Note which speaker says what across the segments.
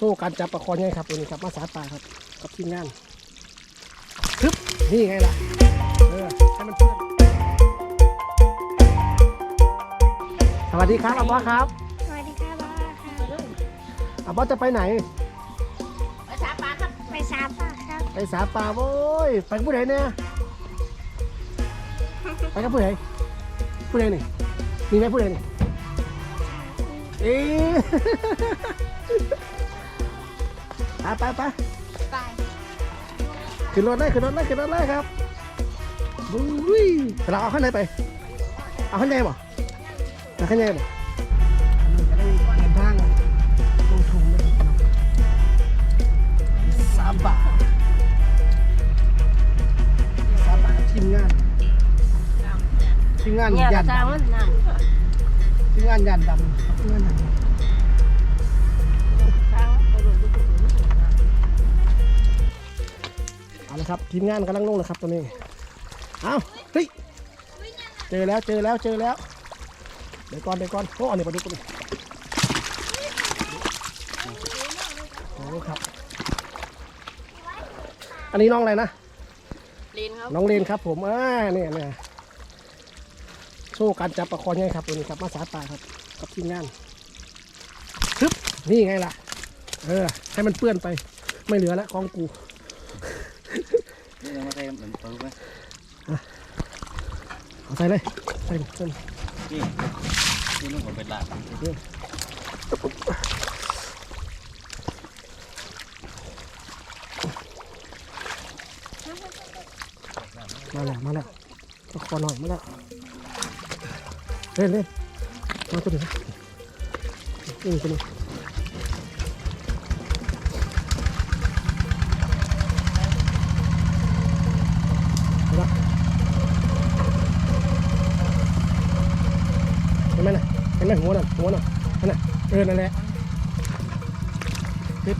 Speaker 1: โชว์การจับปลาคอใหญ่ครับตัวนี้ครับมาสาปลาครับกับทีมงานทึบนี่ไงล่ะเออให้มันเพื่อนสวัสดีครับอาบอสครับ
Speaker 2: สวัสดีค่ะบ้าค่ะ
Speaker 1: อาบอสจะไปไหน
Speaker 2: ไปสาปลาครับ ไปสาปลาครับ
Speaker 1: ไปสาปลาโว้ยไปกับผู้ใดเนี่ยไปกับผู้ใดผู้ใดนี่มีไหมผู้ใดนี่เอ๊ะไปไปไป
Speaker 2: ไป
Speaker 1: ขึ้นรถเลยขึ้นรถเลยขึ้นรถเลยครับบุ้ยเราเอาข้างในไป เอาข้างในบ่เอาข้างในบ่อันนี้ก็ได้เดินทางลงทุนนะครับสามบาทสามบาทกับทีมงานทีมงาน
Speaker 2: เนี่ย
Speaker 1: ยัน
Speaker 2: ทาง
Speaker 1: ดำ
Speaker 2: มันนั่น
Speaker 1: ทีมงานยันดำทีมงานยันดำ เอาละครับทีมงานกำลังลงเลยครับตอนนี้เอาเฮ้ยเจอแล้วเจอแล้วเจอแล้วเดี๋ยวก่อนเดี๋ยวก่อนโอ้อันนี้ปลาดุกนี่โอ้ครับ อันนี้น้องอะไรนะ
Speaker 2: ลินครับ
Speaker 1: น้องเลนครับ ผมอ่าเนี่ยเนี่ยโชว์การจับปลาคอใหญ่ครับตัวนี้ครับมาสาปลาครับกับทีมงานทึบนี่ไงล่ะเออให้มันเปื้อนไปไม่เหลือแล้วของกู
Speaker 3: นี่เรามาใส่เหมือนตัวไหม
Speaker 1: เอาใส่เลยใส่ใส่
Speaker 3: นี่นี่นุ่งผมเป็นลาบ
Speaker 1: มาแล้วมาแล้วตะคอหน่อยมาแล้วเล่นเล่นมาตัวนี้นะนี่ตัวนี้เอาละเห็นไหมน่ะเห็น ไหมหัวน่ะหัวน่ะนั่นน่ะเออนั่นแหละปิด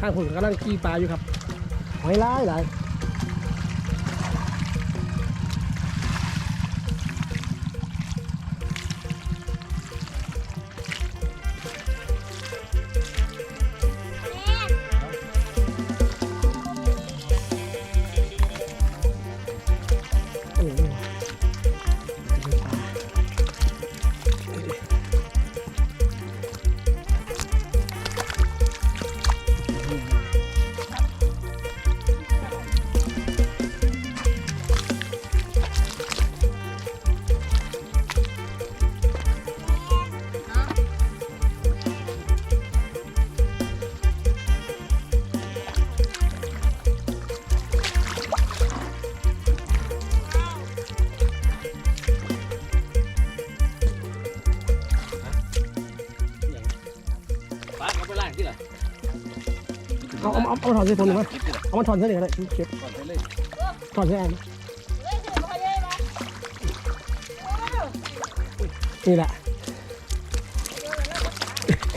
Speaker 1: ข้างผมกำลังขี่ปลาอยู่ครับหอยร้ายหลายา
Speaker 3: เอาไปล่างที่ไหน
Speaker 1: เอาเอาเอาเอาถอนเส้นผมหน่อยมั้ย
Speaker 3: คิดที่ไหน
Speaker 1: เอามาถอนเส้นหนึ่งก็ได้เก็บ
Speaker 3: ก่อนไปเลย
Speaker 1: ถอนเส้นอันนี่แหละ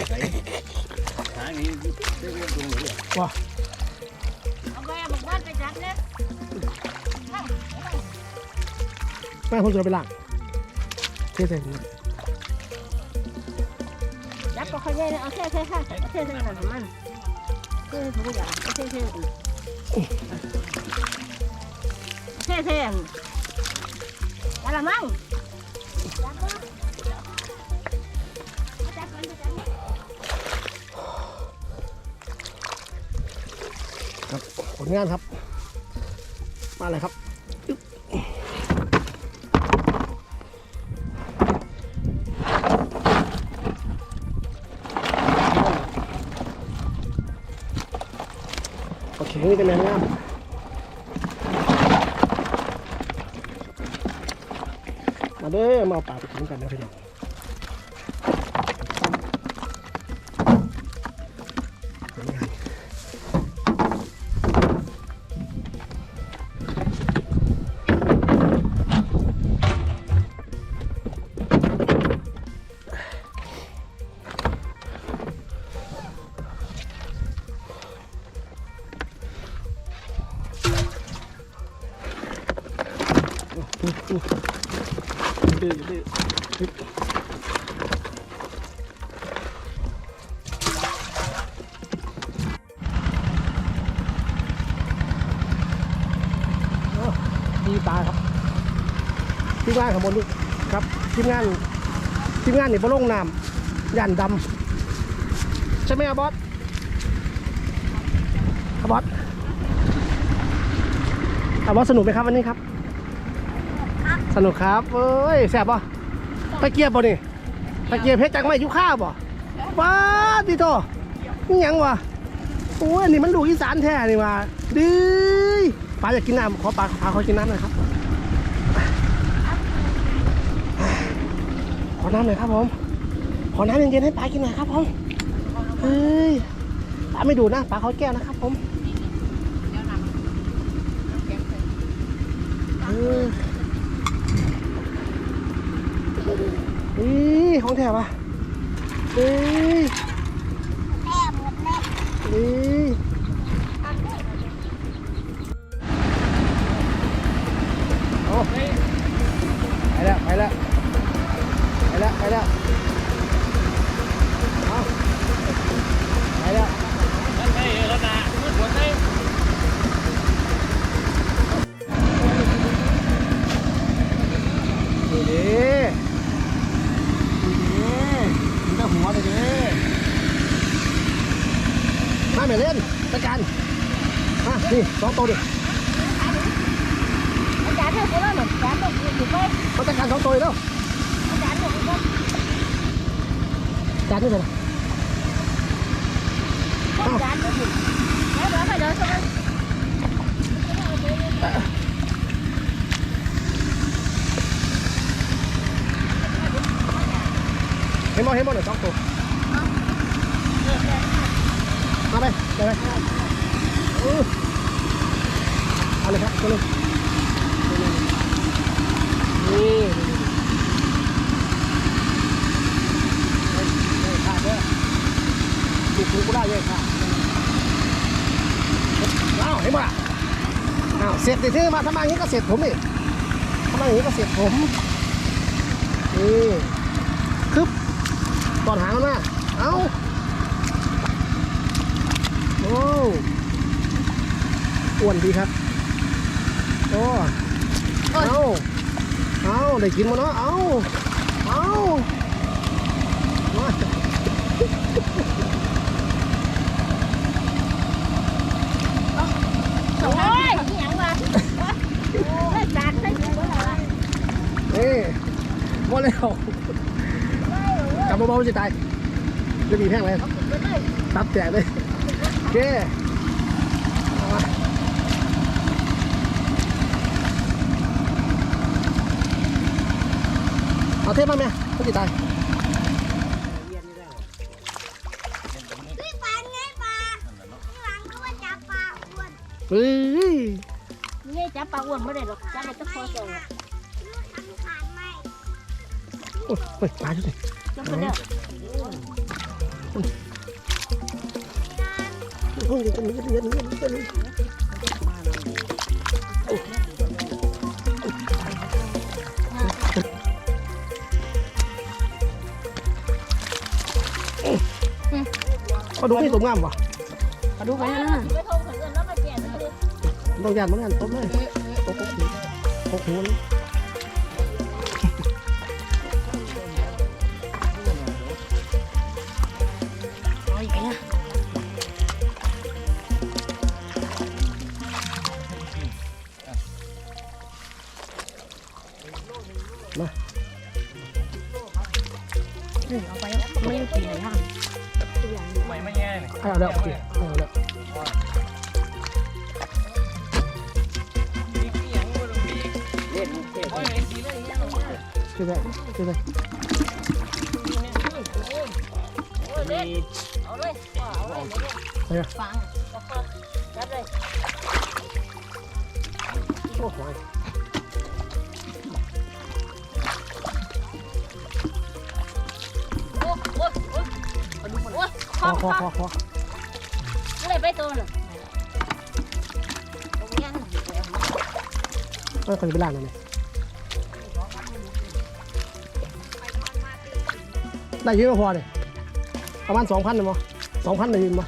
Speaker 3: ใส่หางนี้เรื่องเรื่องตรงเลย
Speaker 1: ว้า
Speaker 2: เอาไปบอกว่าไปจับเนี่ย
Speaker 1: แม่ผมจะเอาไปล้างเทใส่ถุง
Speaker 2: จับปลาเขาใหญ่เลยเอาเท่เท่ค่ะเอาเท่เท่ค่ะมันเท่ทุกอย่างเอาเท่เท่เท่เท่กระมับมาจับมันจับมัน
Speaker 1: ครับผลงานครับ มาเลยครับ นี่กันแมงงามาเด้อมาป่าไปกินกันนะพี่น้อง อ
Speaker 3: ดื้อ
Speaker 1: โอ้ดีปลาครับทีมงานของบนนี่ครับทีมงานทีมงานนี่บลงน้ำยันดำใช่ไหมอะบอสอบอสอบอสสนุกไหมครับวันนี้ครับ นุกครับเอ้ยแซ่บป่ะตะเกียบป่ะนี่ตะเกียบเพชรจังไม่ยุค่าป่ะว้าดิโตนี่ยังวะโอ้ยอันนี่มันดูกอีสานแท้นี่ว่าดื้อปลาอยากกินน้ำขอปลาพาเขากินน้ำหน่อยครับขอน้ำหน่อยครับผมขอน้ำเย็นๆให้ปลากินหน่อยครับผมเฮ้ยปลาไม่ดูนะปลาเขาแก้วนะครับผมเออ นี่ของแถบอะนี่นี่โอ้ไปแล้วไปแล้วไปแล้วไปแล้วเอาไปแล้ว
Speaker 3: นั่นไงแล้วนะมันหัวใจ
Speaker 1: นี่ดินี่ดิมันจะหัวเลยดิ มาไม่เล่นจัดการมานี่สองตัวดิ
Speaker 2: อาจารย์ให้คนละหนึ่งอาจารย์
Speaker 1: เอา
Speaker 2: ไปเจะไป
Speaker 1: เห็นบ่เห็นบ่หน่อยสองตัวมาไปเอาเลยครับเอาเลยนี่ขาดเด้อจุดหูกูได้เยอะค่ะอ้าวเห็นบ่ะอ้าวเสร็จสิที่มาทำไมอย่างนี้ก็เสร็จผมนี่ทำไมอย่างนี้ก็เสร็จผมนี่คึบตอดหางมันมาเอา อ้อ้วนดีครับโอ้เอาเอาได้กินมาเนาะเอาเอามา
Speaker 2: โอ้ยยังวะอาจารย์ให้อยู่บ่ล่ะ
Speaker 1: นี่หมดแล้วจับเบาๆจะตายจะมีแพงเลยตับแตกเลย เคเอามาเอาเทปมาไหมมันจะตาย
Speaker 4: พี่ปานไงปลาข้างหลังก็ว่าจับปลาอ้วน
Speaker 1: เฮ้ย
Speaker 2: นี่จับปลาอ้วนไม่ได้หรอกจับได้แตะคอเจ้า
Speaker 4: ลูกทำผ่านไหม
Speaker 1: โอ้ยเฮ้ยปลาจุดสิ
Speaker 2: จับไปแล้ว
Speaker 1: โอ้ยเดี๋ย วจะหนีเดี๋ยวหนีเดี๋ยวหนีมาดูนี่สมงามป่ะ
Speaker 2: มาดูไปนะไปโทรคนอื่นแล้วมาแกมันเลย
Speaker 1: ต้องยานต้องยานตบเลยตบหูตบหูเลย
Speaker 2: เอาไปไม่ยังปีไหนห้าง
Speaker 3: ไม่ไม่แย่เลย
Speaker 1: เอาแล้วโอเคเอาแล้ว
Speaker 3: เล่นเท่
Speaker 1: ช่วยไปช่วยไป
Speaker 2: เอาเลยเอาเลยฟังจับเลย
Speaker 1: โอ้โพ
Speaker 2: อ
Speaker 1: คอคอคอ
Speaker 2: ไม่ได้ไปตัวหนึ่ง
Speaker 1: เออคนไปล่างนั่เลยได้เยอะพอเลยประมาณสองพันเลยมั้งสองพัน
Speaker 3: เลยมั้ง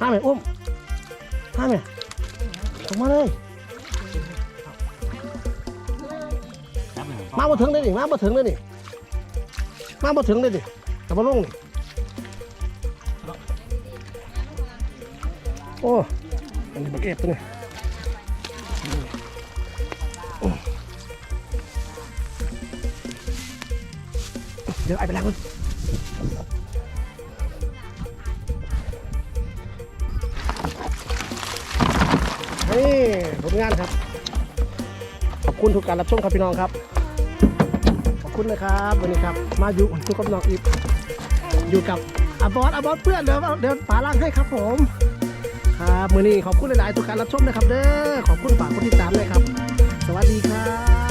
Speaker 1: ห้าไหมอุ้มห้าไหมลงมาเลย
Speaker 3: ครับหนึ่ง
Speaker 1: มาบ่ถึงเลยดิมาบ่ถึงเลยดิมาบ่ถึงเลยดิแต่บ่ลงนี่โอ้อันนี้บักเอฟตัวนี้เดี๋ยวไอ้ไปล้างก่อนนี่ งานครับ ขอบคุณทุกการรับชมครับพี่น้องครับ ขอบคุณนะครับวันนี้ครับ มาอยู่ทุกกับน้องอีฟอยู่กับอาบอสอาบอสเพื่อนเดี๋ยวเดี๋ยวป๋าล่างให้ครับผมครับมือนี้ขอบคุณหลาย ๆ ทุกการรับชมนะครับ เด้อขอบคุณฝากคนติดตามเลยครับ สวัสดีครับ